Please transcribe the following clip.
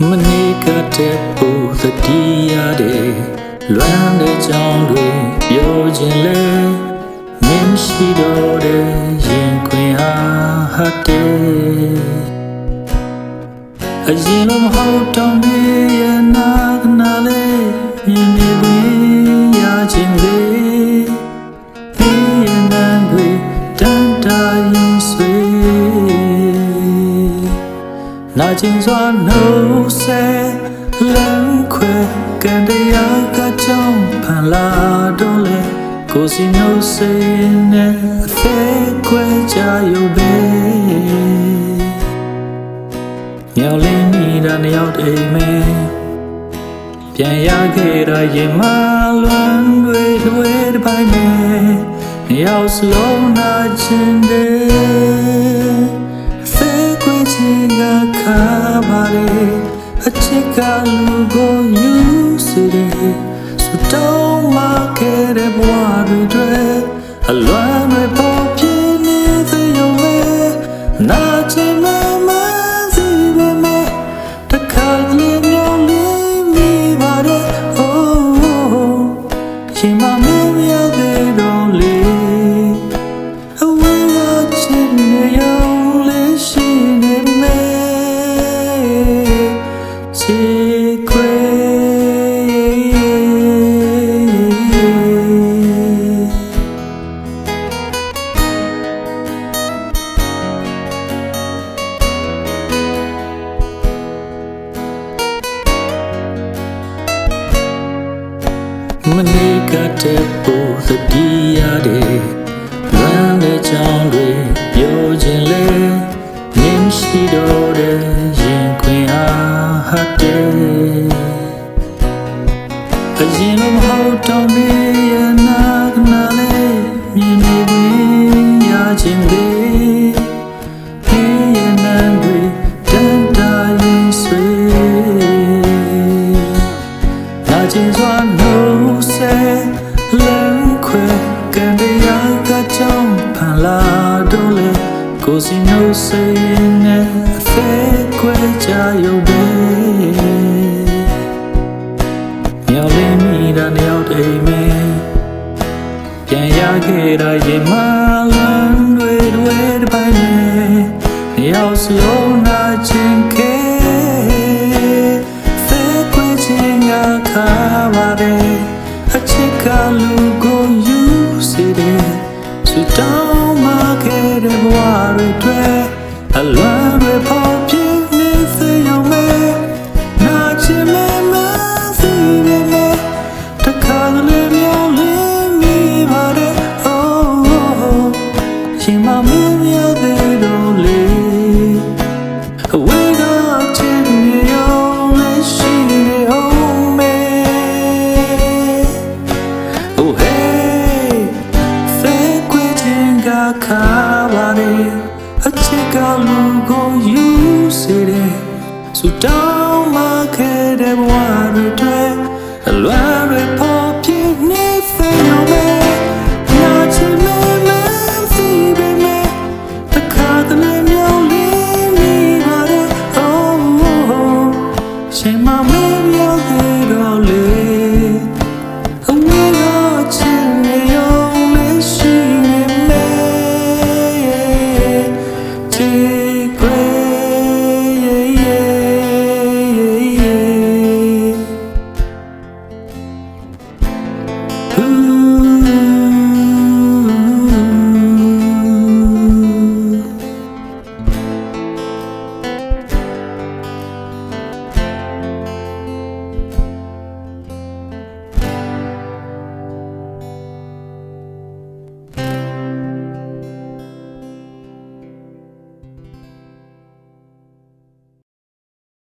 မနေကတဲ့ပူသတိရတဲ့လွမ်းတဲ့ကြောင်းတွေပြောခြင်းလဲမင်းရှိတော့တဲ့ရင်ခွင်ဟာဟတ်တဲ့အရင်လိုမဟုတ်တော့မေရနာကနာလေမြင်နေပင် နာကျင်စွာနှုတ်ဆက်လမ်းခွဲကန်တရားကကြောင့်ဖန်လာတော့လေကိုစီနှုတ်ဆက်နဲ့အသေးခွဲကြရုံပဲမြောက်လင်းနေတာနှစ်ယောက်တအိမ်မဲပြန်ရခဲ့တာရင်မလွမ်းတွေတွေတစ်ပိုင်းမဲနှစ်ယောက်စလုံးနာကျင်တယ်ဖေ ခွင့်ချင်ကခါပါလေအချစ်ကလူကိုယူစီတယ်စတောင်းမခဲ့တဲ့ဘဝတွေတွေအလွမ်းတွေပေါ်ပြင်းနေတဲ့ရုံပဲနာချင်မမစီပဲမတခါလေမျိုးလေးမိပါတယ် oh ရှင်မမင်းရတဲ့တော့ မနေကတဲ့ပူသတိရတဲ့လွမ်းတဲ့ကြောင်းတွေပြောခြင်းလေမြင်ရှိတော့တဲ့ရင်ခွင်အားဟတ်တဲ့အရင်လိုမဟုတ်တော့မေရနာကနာလေမြင်နေပြီးရခြင်းလေဖေးရနံတွေတန်တာရင်ဆွေနာကျင်စွာ လာတော့လေကိုစီနှုတ်ဆက်ရင်နဲ့အသေးခွဲကြရုံပဲမြောက်လင်းမိတာနှစ်ယောက်တအိမ်မဲပြန်ရခဲ့တာရင်မလမ်းတွေတွေတစ်ပိုင်းမဲနှစ်ယောက်စ ရှင်မမင်းရတဲ့တော့လေ We got to know that she home Oh hey Fake quitting got kabare A chick a logo you see it So don't mark it at one return